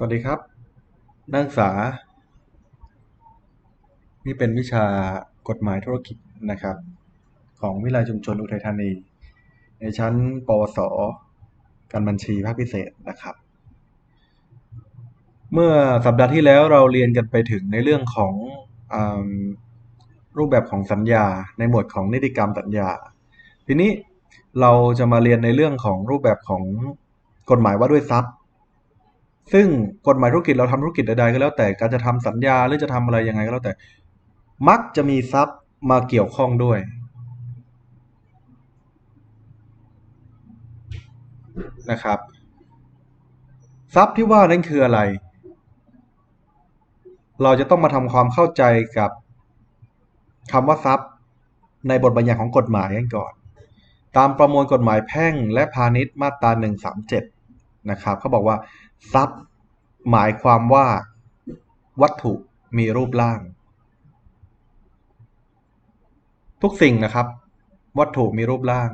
สวัสดีครับ นักศึกษา นี่เป็นวิชากฎหมายธุรกิจนะครับ ของวิทยาลัยชุมชนอุทัยธานี ในชั้นปวส การบัญชีภาคพิเศษนะครับ เมื่อสัปดาห์ที่แล้วเราเรียนกันไปถึงในเรื่องของอรูปแบบของสัญญา ในหมวดของนิติกรรมสัญญา ทีนี้เราจะมาเรียนในเรื่องของรูปแบบของกฎหมายว่าด้วยทรัพย์ ซึ่งกฎหมายธุรกิจเราทำธุรกิจใดๆก็แล้วแต่การจะทำสัญญาหรือจะทำอะไรยังไงก็แล้วแต่ มักจะมีทรัพย์มาเกี่ยวข้องด้วย นะครับ ทรัพย์ที่ว่านั้นคืออะไร เราจะต้องมาทำความเข้าใจกับคำว่าทรัพย์ในบทบัญญัติของกฎหมายกันก่อน ตามประมวลกฎหมายแพ่งและพาณิชย์มาตรา137นะครับเขาบอกว่า ทรัพย์ หมายความว่า วัตถุมีรูปร่าง ทุกสิ่งนะครับ วัตถุมีรูปร่าง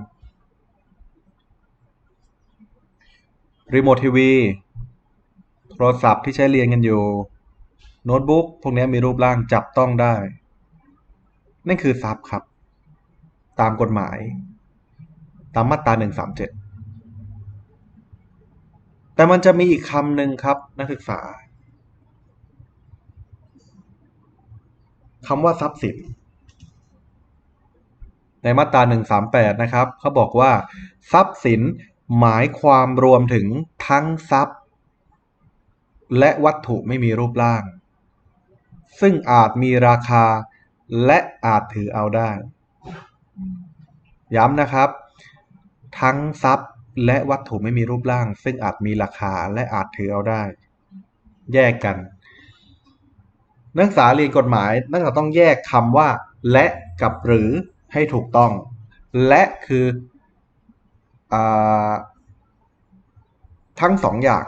รีโมททีวีโทรศัพท์ที่ใช้เรียนกันอยู่ โน้ตบุ๊กพวกนี้มีรูปร่างจับต้องได้ นั่นคือทรัพย์ครับ ตามกฎหมาย ตามมาตรา137 แต่มันจะมีอีกคำหนึ่งครับนักศึกษาคำว่าทรัพย์สิน ในมาตรา 138 นะครับเขาบอกว่า ทรัพย์สินหมายความรวมถึงทั้งทรัพย์ และวัตถุไม่มีรูปร่าง ซึ่งอาจมีราคาและอาจถือเอาได้ ย้ำนะครับ ทั้งทรัพย์ และวัตถุไม่มีรูปร่าง ซึ่งอาจมีราคาและอาจถือเอาได้ แยกกัน นักศึกษาเรียนกฎหมาย นักศึกษาต้องแยกคำว่า และกับหรือให้ถูกต้อง และคืออทั้งสองอย่าง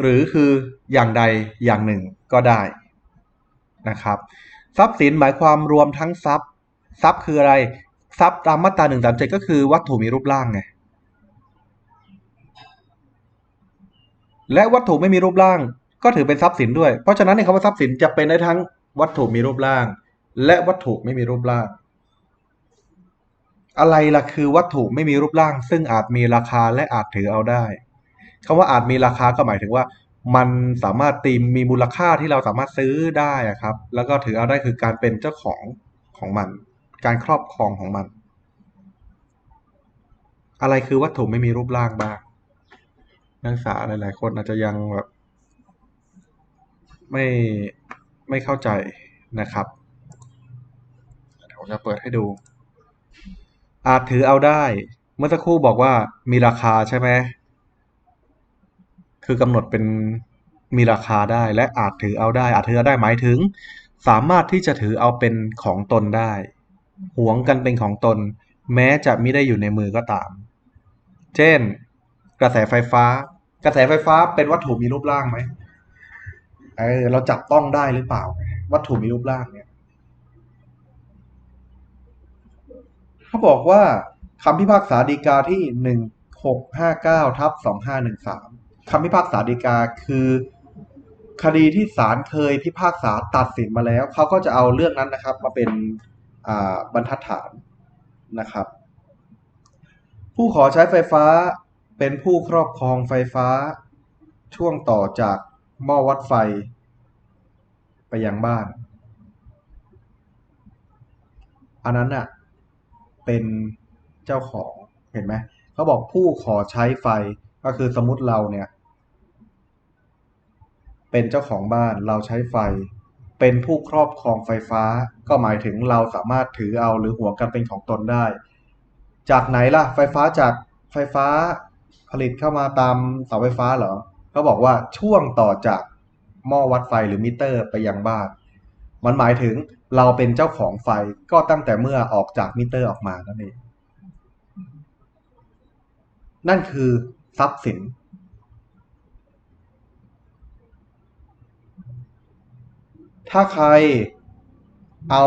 หรือคืออย่างใดอย่างหนึ่งก็ได้นะครับ ทรัพย์สินหมายความรวมทั้งทรัพย์ ทรัพย์คืออะไร ทรัพย์ตามมาตราหนึ่งสามเจ็ดก็คือวัตถุมีรูปร่างไง และวัตถุไม่มีรูปร่าง ก็ถือเป็นทรัพย์สินด้วย เพราะฉะนั้นในคำว่าทรัพย์สินจะเป็นได้ทั้งวัตถุมีรูปร่าง และวัตถุไม่มีรูปร่าง อะไรล่ะคือวัตถุไม่มีรูปร่าง ซึ่งอาจมีราคาและอาจถือเอาได้คำว่าอาจมีราคาก็หมายถึงว่า มันสามารถตีมมีมูลค่าที่เราสามารถซื้อได้อะครับ แล้วก็ถือเอาได้คือการเป็นเจ้าของของมัน การครอบครองของมัน อะไรคือวัตถุไม่มีรูปร่างบ้าง นักศึกษาหลาย ๆ คนอาจจะยังแบบไม่ไม่เข้าใจนะครับเดี๋ยวจะเปิดให้ดู อาจถือเอาได้ เมื่อสักครู่บอกว่ามีราคาใช่ไหมคือกำหนดเป็นมีราคาได้และอาจถือเอาได้ อาจถือเอาได้หมายถึง สามารถที่จะถือเอาเป็นของตนได้หวงกันเป็นของตน แม้จะไม่ได้อยู่ในมือก็ตาม เช่น กระแสไฟฟ้า กระแสไฟฟ้าเป็นวัตถุมีรูปร่างไหมเออเราจับต้องได้หรือเปล่า วัตถุมีรูปร่างเนี่ยเขาบอกว่าคำพิพากษาฎีกาที่หนึ่งหกห้าเก้าทับสองห้าหนึ่งสามคำพิพากษาฎีกาคือคดีที่ศาลเคยพิพากษาตัดสินมาแล้ว เขาก็จะเอาเรื่องนั้นนะครับ มาเป็นบรรทัดฐานนะครับ ผู้ขอใช้ไฟฟ้า เป็นผู้ครอบครองไฟฟ้า ช่วงต่อจากหม้อวัดไฟ ไปยังบ้าน อันนั้นน่ะเป็นเจ้าของเห็นไหมเขาบอกผู้ขอใช้ไฟก็คือสมมติเราเนี่ย เป็นเจ้าของบ้านเราใช้ไฟ เป็นผู้ครอบครองไฟฟ้า ก็หมายถึงเราสามารถถือเอาหรือหัวกันเป็นของตนได้ จากไหนล่ะ ไฟฟ้าจากไฟฟ้า ผลิตเข้ามาตามเสาไฟฟ้าเหรอเขาบอกว่าช่วงต่อจากหม้อวัดไฟหรือมิเตอร์ไปยังบ้าน มันหมายถึงเราเป็นเจ้าของไฟก็ตั้งแต่เมื่อออกจากมิเตอร์ออกมานั่นเอง นั่นคือทรัพย์สิน ถ้าใครเอา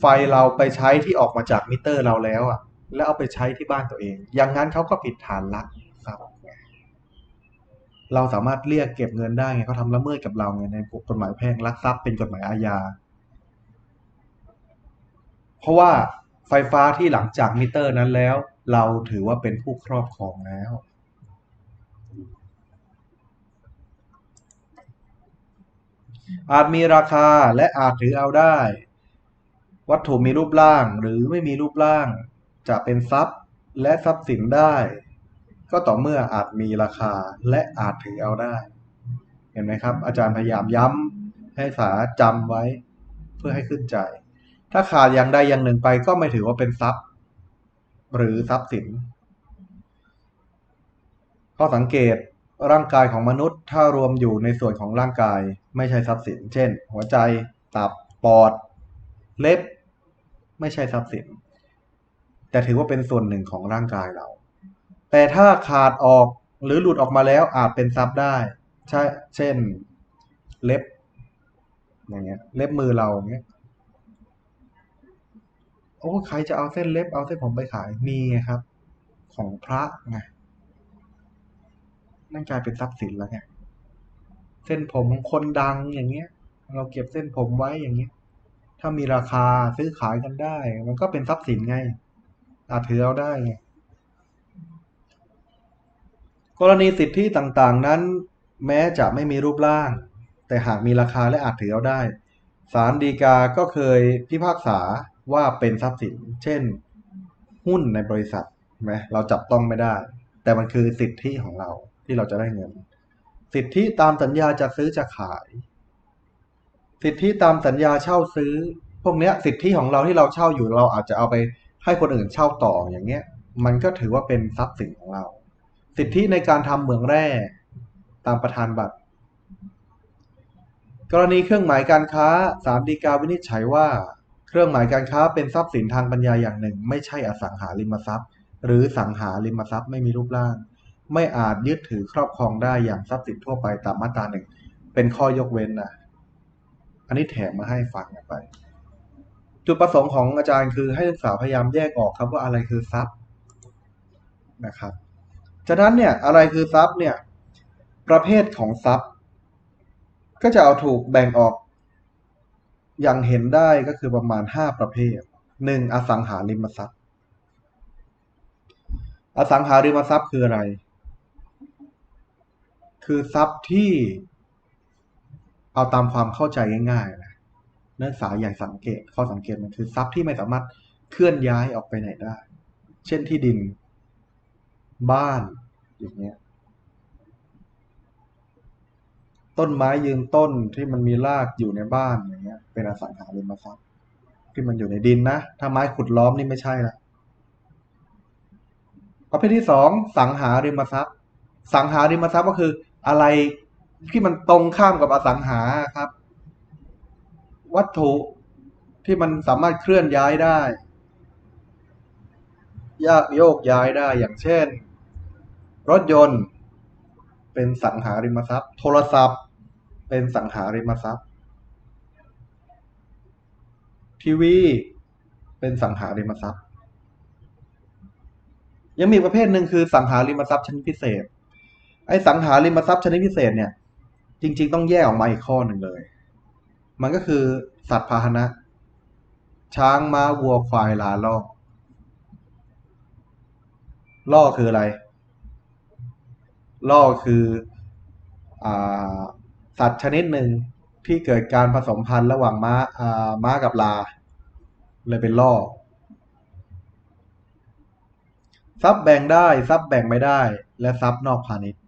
ไฟเราไปใช้ที่ออกมาจากมิเตอร์เราแล้วอะ แล้วเอาไปใช้ที่บ้านตัวเอง อย่างนั้นเขาก็ผิดฐานลักทรัพย์เราสามารถเรียกเก็บเงินได้ไงเขาทำละเมิดกับเราไงในกฎหมายแพ่งลักทรัพย์เป็นกฎหมายอาญา เพราะว่าไฟฟ้าที่หลังจากมิเตอร์นั้นแล้ว เราถือว่าเป็นผู้ครอบครองแล้ว อาจมีราคาและอาจถือเอาได้ วัตถุมีรูปร่างหรือไม่มีรูปร่าง จะเป็นทรัพย์และทรัพย์สินได้ ก็ต่อเมื่ออาจมีราคาและอาจถือเอาได้ เห็นไหมครับ อาจารย์พยายามย้ำให้สาจำไว้เพื่อให้ขึ้นใจ ถ้าขาดอย่างใดอย่างหนึ่งไปก็ไม่ถือว่าเป็นทรัพย์ หรือทรัพย์สินข้อสังเกตร่างกายของมนุษย์ ถ้ารวมอยู่ในส่วนของร่างกายไม่ใช่ทรัพย์สิน เช่น หัวใจ ตับ ปอด เล็บ ไม่ใช่ทรัพย์สิน แต่ถือว่าเป็นส่วนหนึ่งของร่างกายเรา แต่ถ้าขาดออกหรือหลุดออกมาแล้วอาจเป็นทรัพย์ได้ ใช่ เช่น เล็บ อย่างเงี้ย เล็บมือเราอย่างเงี้ย โอ้ใครจะเอาเส้นเล็บเอาเส้นผมไปขาย มีไงครับ ของพระไง นั่นกลายเป็นทรัพย์สินแล้วไง เส้นผมของคนดังอย่างเงี้ย เราเก็บเส้นผมไว้อย่างเงี้ย ถ้ามีราคาซื้อขายกันได้ มันก็เป็นทรัพย์สินไง อาจถือเอาได้ไงกรณีสิทธิต่างๆ นั้น แม้จะไม่มีรูปร่าง แต่หากมีราคาและอาจถือเอาได้ศาลฎีกาก็เคยพิพากษาว่าเป็นทรัพย์สิน เช่น หุ้นในบริษัทใช่ไหมเราจับต้องไม่ได้ แต่มันคือสิทธิของเราที่เราจะได้เงิน สิทธิตามสัญญาจะซื้อจะขาย สิทธิตามสัญญาเช่าซื้อ พวกเนี้ย สิทธิของเราที่เราเช่าอยู่เราอาจจะเอาไป ให้คนอื่นเช่าต่ออย่างเงี้ย มันก็ถือว่าเป็นทรัพย์สินของเรา สิทธิในการทำเหมืองแร่ตามประธานบัตร กรณีเครื่องหมายการค้าศาลฎีกาวินิจฉัยว่า เครื่องหมายการค้าเป็นทรัพย์สินทางปัญญาอย่างหนึ่ง ไม่ใช่อสังหาริมทรัพย์ หรือสังหาริมทรัพย์ไม่มีรูปร่าง ไม่อาจยึดถือครอบครองได้อย่างทรัพย์สินทั่วไปตามมาตราหนึ่งเป็นข้อยกเว้นนะอันนี้แถมมาให้ฟังกันไป จุดประสงค์ของอาจารย์คือให้นักศึกษาพยายามแยกออกครับว่าอะไรคือทรัพย์นะครับฉะนั้นเนี่ยอะไรคือทรัพย์เนี่ยประเภทของทรัพย์ ก็จะเอาถูกแบ่งออกอย่างเห็นได้ก็คือประมาณห้าประเภทหนึ่งอสังหาริมทรัพย์ อสังหาริมทรัพย์คืออะไร คือทรัพย์ที่เอาตามความเข้าใจง่ายๆนะ นักศึกษาอย่างสังเกตข้อสังเกตมันคือทรัพย์ที่ไม่สามารถเคลื่อนย้ายออกไปไหนได้ เช่นที่ดิน บ้าน อย่างเงี้ย ต้นไม้ยืนต้นที่มันมีรากอยู่ในบ้านอย่างเงี้ย เป็นอสังหาริมทรัพย์ที่มันอยู่ในดินนะ ถ้าไม้ขุดล้อมนี่ไม่ใช่ละประเภทที่สองสังหาริมทรัพย์ สังหาริมทรัพย์ก็คืออะไรที่มันตรงข้ามกับอสังหาครับ วัตถุที่มันสามารถเคลื่อนย้ายได้ ยากโยกย้ายได้อย่างเช่น รถยนต์ เป็นสังหาริมทรัพย์ โทรศัพท์ เป็นสังหาริมทรัพย์ ทีวี เป็นสังหาริมทรัพย์ ยังมีประเภทหนึ่งคือสังหาริมทรัพย์ชนิดพิเศษ ไอ้สังหาริมทรัพย์ชนิดพิเศษเนี่ย จริง ๆ ต้องแยกออกมาอีกข้อหนึ่งเลย มันก็คือสัตว์พาหนะ ช้างม้าวัวควายลาล่อล่อคืออะไร ล่อคืออสัตว์ชนิดหนึ่งที่เกิดการผสมพันธุ์ระหว่างม้าอ่าม้ากับลา เลยเป็นล่อทรัพย์แบ่งได้ทรัพย์แบ่งไม่ได้ และทรัพย์นอกพาณิชย์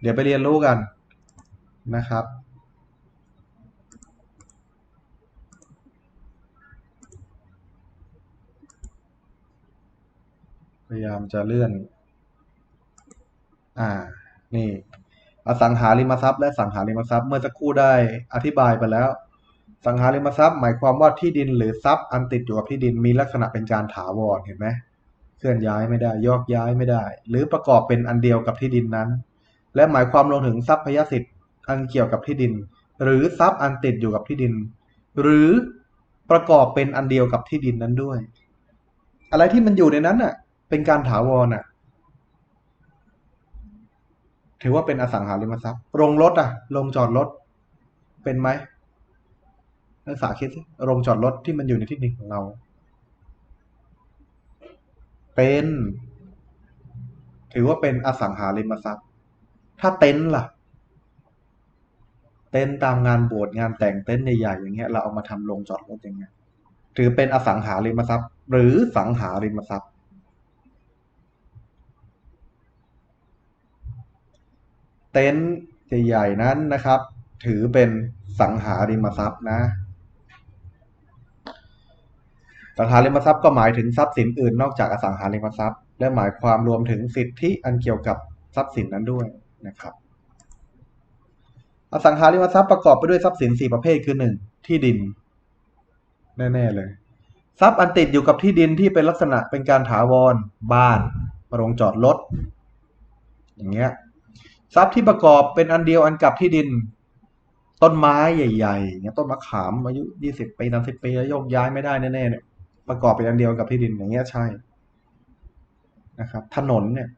เดี๋ยวไปเรียนรู้กันนะครับ พ ยายามจะเลื่อน อ่า นี่ อสังหาริมทรัพย์และสังหาริมทรัพย์เมื่อสักครู่ได้อธิบายไปแล้ว สังหาริมทรัพย์ หมายความว่าที่ดินหรือทรัพย์อันติดอยู่กับที่ดินมีลักษณะเป็นการถาวรเห็นไหมเคลื่อนย้ายไม่ได้ยกย้ายไม่ได้ หรือประกอบเป็นอันเดียวกับที่ดินนั้น และหมายความลงถึงทรัพยสิทธิ์อันเกี่ยวกับที่ดิน หรือทรัพย์อันติดอยู่กับที่ดิน หรือประกอบเป็นอันเดียวกับที่ดินนั้นด้วย อะไรที่มันอยู่ในนั้นน่ะ เป็นการถาวรน่ะ ถือว่าเป็นอสังหาริมทรัพย์โรงรถอะโรงจอดรถเป็นไหมนักศึกษาคิดสิโรงจอดรถที่มันอยู่ในที่ดินของเรา เป็น ถือว่าเป็นอสังหาริมทรัพย์ ถ้าเต็นท์ล่ะ เต็นท์ตามงานบวชงานแต่งเต็นท์ใหญ่ๆอย่างเงี้ย เราเอามาทำโรงจอดรถอย่างเงี้ยถือเป็นอสังหาริมทรัพย์ หรือสังหาริมทรัพย์ เต็นท์ใหญ่ๆนั้นนะครับ ถือเป็นสังหาริมทรัพย์นะ สังหาริมทรัพย์ก็หมายถึงทรัพย์สินอื่นนอกจากอสังหาริมทรัพย์ และหมายความรวมถึงสิทธิอันเกี่ยวกับทรัพย์สินนั้นด้วยนะครับ อสังหาริมทรัพย์ประกอบไปด้วยทรัพย์สินสี่ประเภทคือหนึ่งที่ดิน แน่ๆเลย ทรัพย์อันติดอยู่กับที่ดินที่เป็นลักษณะเป็นการถาวรบ้านโรงจอดรถอย่างเงี้ย ทรัพย์ที่ประกอบเป็นอันเดียวอันกับที่ดิน ต้นไม้ใหญ่ๆเงี้ยต้นมะขามอายุยี่สิบปีสามสิบปีแล้วโยกย้ายไม่ได้แน่ๆเนี่ยประกอบเป็นอันเดียวกับที่ดินอย่างเงี้ยใช่นะครับ ถนนเนี่ย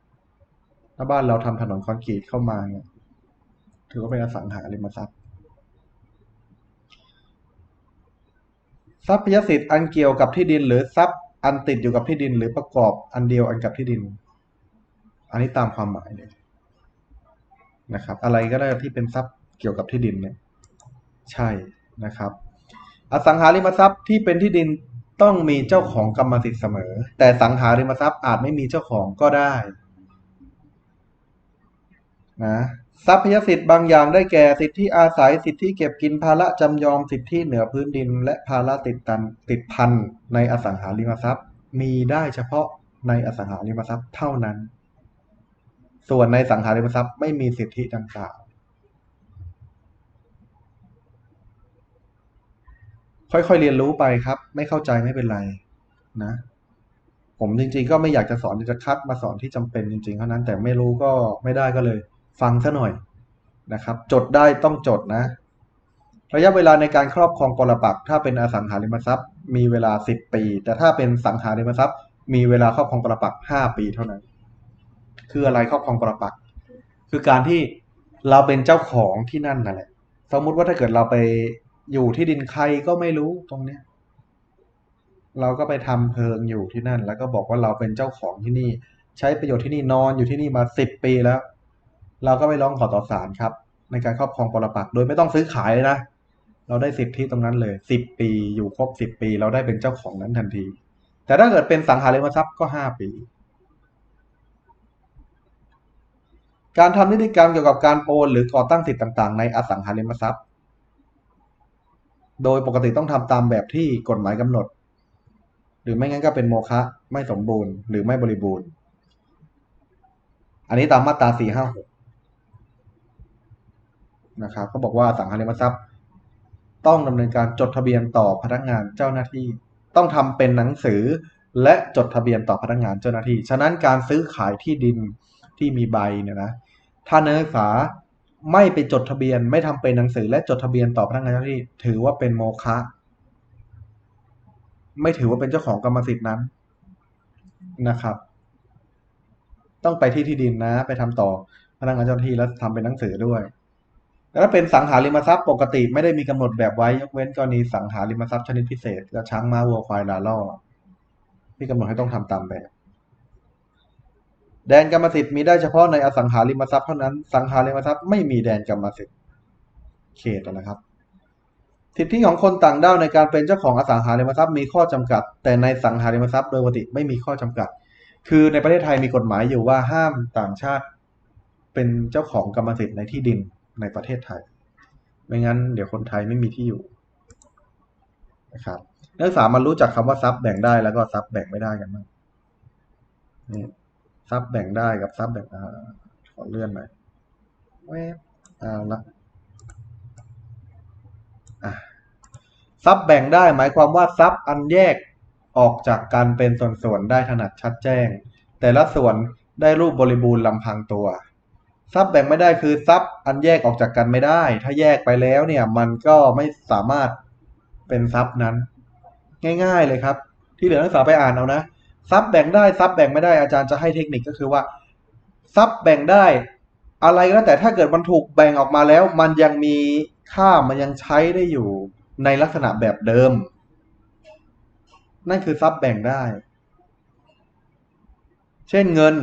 ถ้าบ้านเราทำถนนคอนกรีตเข้ามาเนี่ยถือว่าเป็นอสังหาริมทรัพย์ ทรัพยสิทธิ์อันเกี่ยวกับที่ดิน หรือทรัพย์อันติดอยู่กับที่ดิน หรือประกอบอันเดียวอันกับที่ดิน อันนี้ตามความหมายเลย นะครับ อะไรก็ได้ที่เป็นทรัพย์เกี่ยวกับที่ดินเนี่ยใช่นะครับ อสังหาริมทรัพย์ที่เป็นที่ดินต้องมีเจ้าของกรรมสิทธิ์เสมอ แต่สังหาริมทรัพย์อาจไม่มีเจ้าของก็ได้นะทรัพยสิทธิ์บางอย่างได้แก่สิทธิอาศัยสิทธิเก็บกินภาระจำยอมสิทธิเหนือพื้นดิน และภาระติดตันติดพันในอสังหาริมทรัพย์ มีได้เฉพาะในอสังหาริมทรัพย์เท่านั้น ส่วนในสังหาริมทรัพย์ไม่มีสิทธิดังกล่าว ค่อยๆเรียนรู้ไปครับ ไม่เข้าใจไม่เป็นไร นะ ผมจริง ๆ ก็ไม่อยากจะสอนจะคัดมาสอนที่จำเป็นจริงๆเท่านั้น แต่ไม่รู้ก็ไม่ได้ก็เลย ฟังซะหน่อยนะครับ จดได้ต้องจดนะ ระยะเวลาในการครอบครองปรปักถ้าเป็นอสังหาริมทรัพย์ มีเวลาสิบปี แต่ถ้าเป็นสังหาริมทรัพย์ มีเวลาครอบครองปรปักษ์ห้าปีเท่านั้น คืออะไรครอบครองปรปักษ์คือการที่เราเป็นเจ้าของที่นั่นนั่นแหละ สมมุติว่าถ้าเกิดเราไปอยู่ที่ดินใครก็ไม่รู้ตรงเนี้ย เราก็ไปทำเพิงอยู่ที่นั่น แล้วก็บอกว่าเราเป็นเจ้าของที่นี่ ใช้ประโยชน์ที่นี่นอนอยู่ที่นี่มาสิบปีแล้ว เราก็ไปร้องขอต่อศาลครับ ในการครอบครองปรปักษ์โดยไม่ต้องซื้อขายเลยนะเราได้สิทธิตรงนั้นเลยสิบปีอยู่ครบสิบปี เราได้เป็นเจ้าของนั้นทันที แต่ถ้าเกิดเป็นสังหาริมทรัพย์ก็ห้าปี การทำนิติกรรมเกี่ยวกับการโอนหรือก่อตั้งสิทธิต่างๆ ในอสังหาริมทรัพย์ โดยปกติต้องทำตามแบบที่กฎหมายกำหนด หรือไม่งั้นก็เป็นโมฆะไม่สมบูรณ์หรือไม่บริบูรณ์ อันนี้ตามมาตราสี่ห้าหกนะครับเขาบอกว่าอสังหาริมทรัพย์ ต้องดำเนินการจดทะเบียนต่อพนักงานเจ้าหน้าที่ ต้องทำเป็นหนังสือและจดทะเบียนต่อพนักงานเจ้าหน้าที่ ฉะนั้นการซื้อขายที่ดิน ที่มีใบเนี่ยนะถ้านักศึกษาไม่ไปจดทะเบียน ไม่ทำเป็นหนังสือและจดทะเบียนต่อพนักงานเจ้าที่ ถือว่าเป็นโมฆะไม่ถือว่าเป็นเจ้าของกรรมสิทธิ์นั้นนะครับ ต้องไปที่ที่ดินนะ ไปทำต่อพนักงานเจ้าที่แล้วทำเป็นหนังสือด้วยแต่ถ้าเป็นสังหาริมทรัพย์ปกติไม่ได้มีกำหนดแบบไว้ยกเว้นกรณีสังหาริมทรัพย์ชนิดพิเศษก็ช้างม้าวัวควายลาล่อที่กำหนดให้ต้องทำตามแบบ แดนกรรมสิทธิ์มีได้เฉพาะในอสังหาริมทรัพย์เท่านั้น สังหาริมทรัพย์ไม่มีแดนกรรมสิทธิ์เขตนะครับ สิทธิของคนต่างด้าวในการเป็นเจ้าของอสังหาริมทรัพย์มีข้อจำกัด แต่ในสังหาริมทรัพย์โดยปกติไม่มีข้อจำกัด คือในประเทศไทยมีกฎหมายอยู่ว่าห้ามต่างชาติ เป็นเจ้าของกรรมสิทธิ์ในที่ดินในประเทศไทย ไม่งั้น เดี๋ยวคนไทยไม่มีที่อยู่นะครับนักศึกษามันรู้จักคำว่าทรัพย์แบ่งได้แล้วก็ทรัพย์แบ่งไม่ได้กันบ้าง นี่ทรัพย์แบ่งได้กับทรัพย์แบ่งอขอเลื่อนหน่อยแวบเอาละอะทรัพย์แบ่งได้หมายความว่าทรัพย์อันแยกออกจากกันเป็นส่วนๆได้ถนัดชัดแจ้ง แต่ละส่วนได้รูปบริบูรณ์ลำพังตัวทรัพย์แบ่งไม่ได้คือทรัพย์อันแยกออกจากกันไม่ได้ ถ้าแยกไปแล้วเนี่ยมันก็ไม่สามารถเป็นทรัพย์นั้น ง่าย ๆเลยครับ ที่เหลือนักศึกษาไปอ่านเอานะ ทรัพย์แบ่งได้ทรัพย์แบ่งไม่ได้อาจารย์จะให้เทคนิคก็คือว่าทรัพย์แบ่งได้ อะไรก็แล้วแต่ถ้าเกิดมันถูกแบ่งออกมาแล้ว มันยังมีค่ามันยังใช้ได้อยู่ในลักษณะแบบเดิม นั่นคือทรัพย์แบ่งได้ เช่นเงิน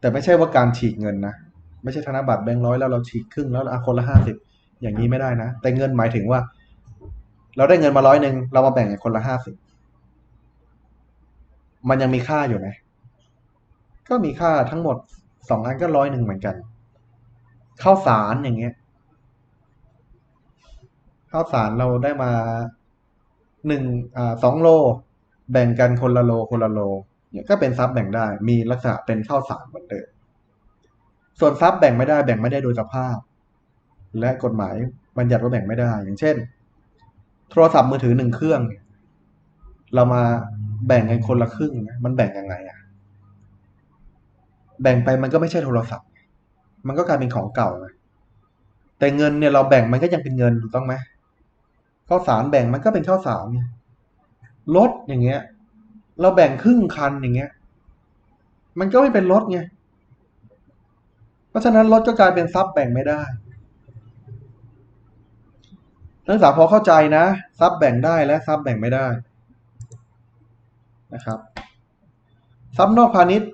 แต่ไม่ใช่ว่าการฉีกเงินนะไม่ใช่ธนบัตรแบงค์ร้อยแล้วเราฉีกครึ่งแล้วเอาคนละห้าสิบอย่างนี้ไม่ได้นะ แต่เงินหมายถึงว่า เราได้เงินมาร้อยหนึ่งเรามาแบ่งคนละห้าสิบ มันยังมีค่าอยู่ไหมก็มีค่าทั้งหมดสองอันก็ร้อยหนึ่งเหมือนกัน ข้าวสารอย่างเงี้ย ข้าวสารเราได้มาหนึ่งอ่าสองโล แบ่งกันคนละโลคนละโลเนี่ยก็เป็นทรัพย์แบ่งได้ มีลักษณะเป็นข้าวสารเหมือนเดิมส่วนทรัพย์แบ่งไม่ได้แบ่งไม่ได้โดยสภาพ และกฎหมายบัญญัติว่าแบ่งไม่ได้ อย่างเช่น โทรศัพท์มือถือหนึ่งเครื่อง เรามา แบ่งกันคนละครึ่งนะมันแบ่งยังไงอะแบ่งไปมันก็ไม่ใช่โทรศัพท์ มันก็กลายเป็นของเก่าไงแต่เงินเนี่ยเราแบ่งมันก็ยังเป็นเงินถูกต้องไหมข้าวสารแบ่งมันก็เป็นข้าวสารเนี่ยรถอย่างเงี้ย เราแบ่งครึ่งคันอย่างเงี้ย มันก็ไม่เป็นรถไงเพราะฉะนั้นรถก็กลายเป็นทรัพย์แบ่งไม่ได้นักศึกษาพอเข้าใจนะทรัพย์แบ่งได้และทรัพย์แบ่งไม่ได้ นะครับทรัพย์นอกพาณิชย์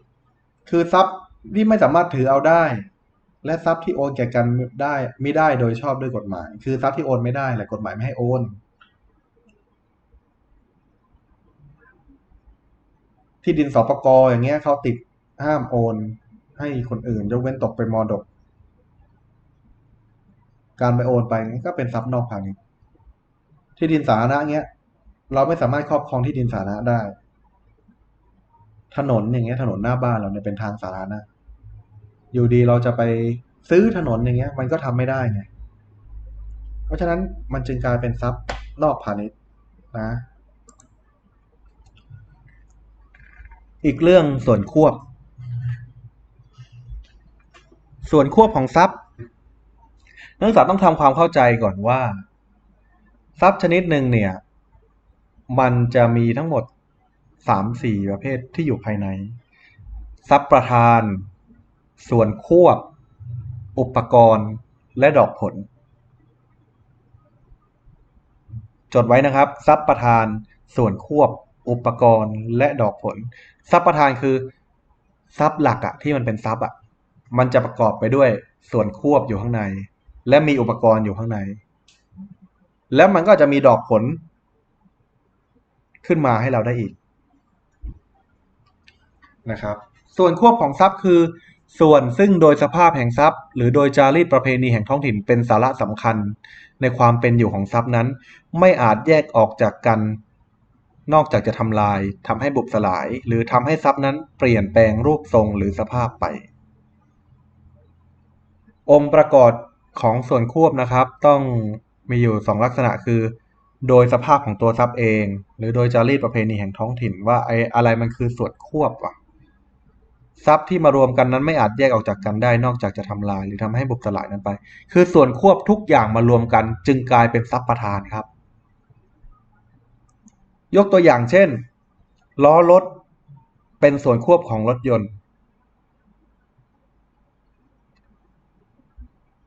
คือทรัพย์ที่ไม่สามารถถือเอาได้ และทรัพย์ที่โอนแก่กันได้ไม่ได้โดยชอบด้วยกฎหมาย คือทรัพย์ที่โอนไม่ได้แหละกฎหมายไม่ให้โอนที่ดินสปกอย่างเงี้ยเขาติดห้ามโอน ให้คนอื่นยกเว้นตกเป็นมรดก การไปโอนไปก็เป็นทรัพย์นอกพาณิชย์ที่ดินสาธารณะเงี้ย เราไม่สามารถครอบครองที่ดินสาธารณะได้ ถนนอย่างเงี้ยถนนหน้าบ้านเราเนี่ยเป็นทางสาธารณะอยู่ดีเราจะไปซื้อถนนอย่างเงี้ย มันก็ทำไม่ได้ไงเพราะฉะนั้นมันจึงกลายเป็นทรัพย์นอกพาณิชย์นะ อีกเรื่องส่วนควบ ส่วนควบของทรัพย์ นักศึกษาต้องทำความเข้าใจก่อนว่า ทรัพย์ชนิดหนึ่งเนี่ย มันจะมีทั้งหมด สามสี่ประเภทที่อยู่ภายใน ทรัพย์ประธาน ส่วนควบ อุปกรณ์ และดอกผล จดไว้นะครับ ทรัพย์ประธาน ส่วนควบ อุปกรณ์ และดอกผล ทรัพย์ประธานคือทรัพย์หลักอะที่มันเป็นทรัพย์อะมันจะประกอบไปด้วยส่วนควบอยู่ข้างใน และมีอุปกรณ์อยู่ข้างใน แล้วมันก็จะมีดอกผลขึ้นมาให้เราได้อีก นะครับ ส่วนควบของทรัพย์คือ ส่วนซึ่งโดยสภาพแห่งทรัพย์ หรือโดยจารีตประเพณีแห่งท้องถิ่นเป็นสาระสำคัญ ในความเป็นอยู่ของทรัพย์นั้น ไม่อาจแยกออกจากกัน นอกจากจะทำลายทำให้บุบสลาย หรือทำให้ทรัพย์นั้นเปลี่ยนแปลงรูปทรงหรือสภาพไป องค์ประกอบของส่วนควบนะครับ ต้องมีอยู่สองลักษณะคือโดยสภาพของตัวทรัพย์เอง หรือโดยจารีตประเพณีแห่งท้องถิ่นว่าไอ้อะไรมันคือส่วนควบวะ ทรัพย์ที่มารวมกันนั้นไม่อาจแยกออกจากกันได้นอกจากจะทำลายหรือทำให้บุบสลายนั้นไป คือส่วนควบทุกอย่างมารวมกัน จึงกลายเป็นทรัพย์ประธานครับ ยกตัวอย่างเช่น ล้อรถเป็นส่วนควบของรถยนต์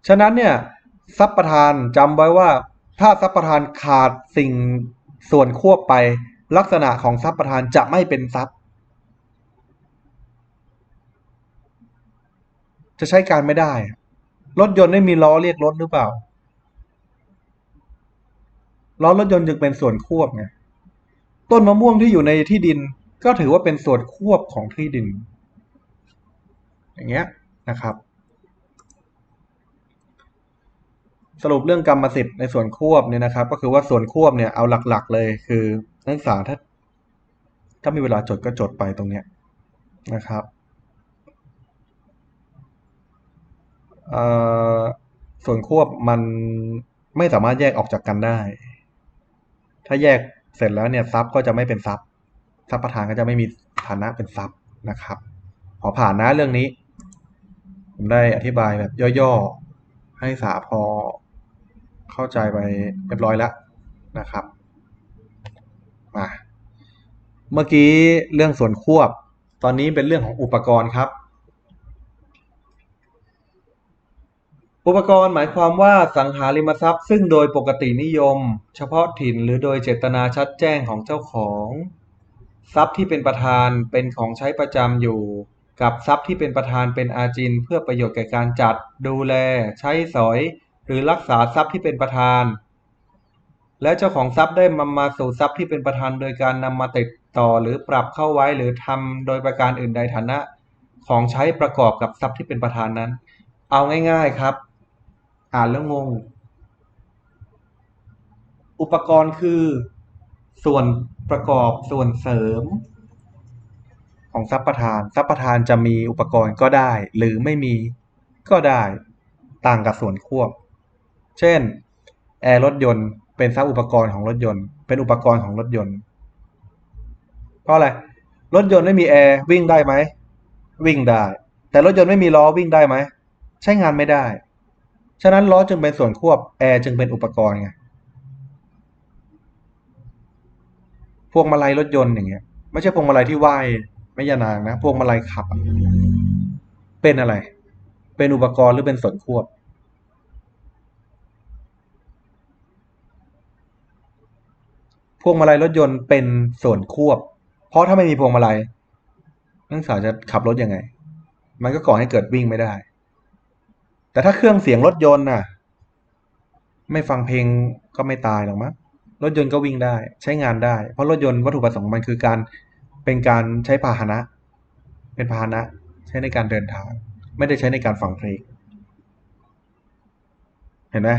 ฉะนั้นเนี่ยทรัพย์ประธานจำไว้ว่าถ้าทรัพย์ประธานขาดสิ่งส่วนควบไป ลักษณะของทรัพย์ประธานจะไม่เป็นทรัพย์ จะใช้การไม่ได้ รถยนต์ไม่มีล้อเรียกรถหรือเปล่า ล้อรถยนต์จึงเป็นส่วนควบไง ต้นมะม่วงที่อยู่ในที่ดินก็ถือว่าเป็นส่วนควบของที่ดิน อย่างเงี้ยนะครับ สรุปเรื่องกรรมสิทธิ์ในส่วนควบเนี่ยนะครับ ก็คือว่าส่วนควบเนี่ยเอาหลัก ๆ เลยคือนักศึกษาถ้าถ้ามีเวลาจดก็จดไปตรงเนี้ยนะครับ ส่วนควบมันไม่สามารถแยกออกจากกันได้ ถ้าแยกเสร็จแล้วเนี่ยทรัพย์ก็จะไม่เป็นทรัพย์ทรัพย์ประธานก็จะไม่มีฐานะเป็นทรัพย์นะครับขอผ่านนะเรื่องนี้ ผมได้อธิบายแบบย่อๆ ให้สาพอเข้าใจไปเรียบร้อยแล้วนะครับมาเมื่อกี้เรื่องส่วนควบ ตอนนี้เป็นเรื่องของอุปกรณ์ครับ อุปกรณ์หมายความว่าสังหาริมทรัพย์ ซึ่งโดยปกตินิยม เฉพาะถิ่นหรือโดยเจตนาชัดแจ้งของเจ้าของ ทรัพย์ที่เป็นประธานเป็นของใช้ประจำอยู่ กับทรัพย์ที่เป็นประธานเป็นอาจินเพื่อประโยชน์แก่การจัด ดูแล ใช้สอย หรือรักษาทรัพย์ที่เป็นประธาน และเจ้าของทรัพย์ได้นำมาสู่ทรัพย์ที่เป็นประธานโดยการนำมาติดต่อหรือปรับเข้าไว้หรือทำโดยประการอื่นใดฐานะ ของใช้ประกอบกับทรัพย์ที่เป็นประธานนั้น เอาง่าย ๆครับ อ่านแล้วงง อุปกรณ์คือ ส่วนประกอบส่วนเสริม ของทรัพย์ประธานทรัพย์ประธานจะมีอุปกรณ์ก็ได้ หรือไม่มีก็ได้ต่างกับส่วนควบ เช่น แอร์รถยนต์เป็นทรัพย์อุปกรณ์ของรถยนต์ เป็นอุปกรณ์ของรถยนต์ เพราะอะไร รถยนต์ไม่มีแอร์วิ่งได้ไหม วิ่งได้ แต่รถยนต์ไม่มีล้อวิ่งได้ไหม ใช้งานไม่ได้ ฉะนั้นล้อจึงเป็นส่วนควบแอร์จึงเป็นอุปกรณ์ไงพวงมาลัยรถยนต์อย่างเงี้ย ไม่ใช่พวงมาลัยที่ไหว้ไม่ยานางนะพวงมาลัยขับ เป็นอะไร เป็นอุปกรณ์หรือเป็นส่วนควบ พวงมาลัยรถยนต์เป็นส่วนควบ เพราะถ้าไม่มีพวงมาลัยนักศึกษาจะขับรถยังไง มันก็ก่อให้เกิดวิ่งไม่ได้ แต่ถ้าเครื่องเสียงรถยนต์น่ะ ไม่ฟังเพลงก็ไม่ตายหรอกมั้งรถยนต์ก็วิ่งได้ ใช้งานได้ เพราะรถยนต์วัตถุประสงค์มันคือการเป็นการใช้พาหนะ เป็นพาหนะใช้ในการเดินทาง ไม่ได้ใช้ในการฟังเพลงเห็นไหม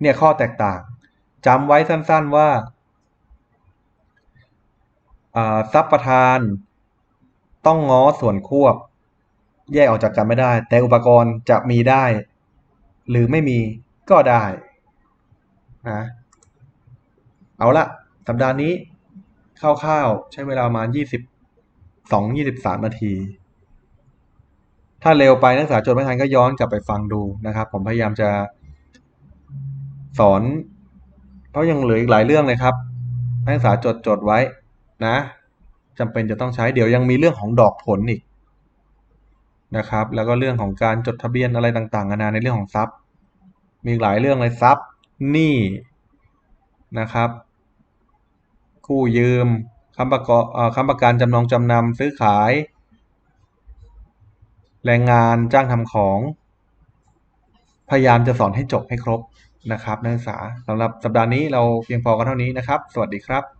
เนี่ยข้อแตกต่างจำไว้สั้น ๆว่าอ่าทรัพย์ประธาน ต้องง้อส่วนควบ แยกออกจากกันไม่ได้ แต่อุปกรณ์จะมีได้ หรือไม่มีก็ได้นะเอาละสัปดาห์นี้คร่าวๆใช้เวลาประมาณยี่สิบสองยี่สิบสามนาที ถ้าเร็วไปนักศึกษาจดไม่ทันก็ย้อนกลับไปฟังดูนะครับ ผมพยายามจะสอน เพราะยังเหลืออีกหลายเรื่องเลยครับนักศึกษาจดจดไว้นะจำเป็นจะต้องใช้เดี๋ยวยังมีเรื่องของดอกผลอีก นะครับ แล้วก็เรื่องของการจดทะเบียนอะไรต่างๆนานาในเรื่องของทรัพย์ มีหลายเรื่องเลยทรัพย์หนี้นะครับกู้ยืมค้ำประกอบค้ำประกันจำนองจำนำซื้อขาย แรงงานจ้างทำของ พยายามจะสอนให้จบให้ครบนะครับนักศึกษาสำหรับสัปดาห์นี้เราเพียงพอกันเท่านี้นะครับ สวัสดีครับ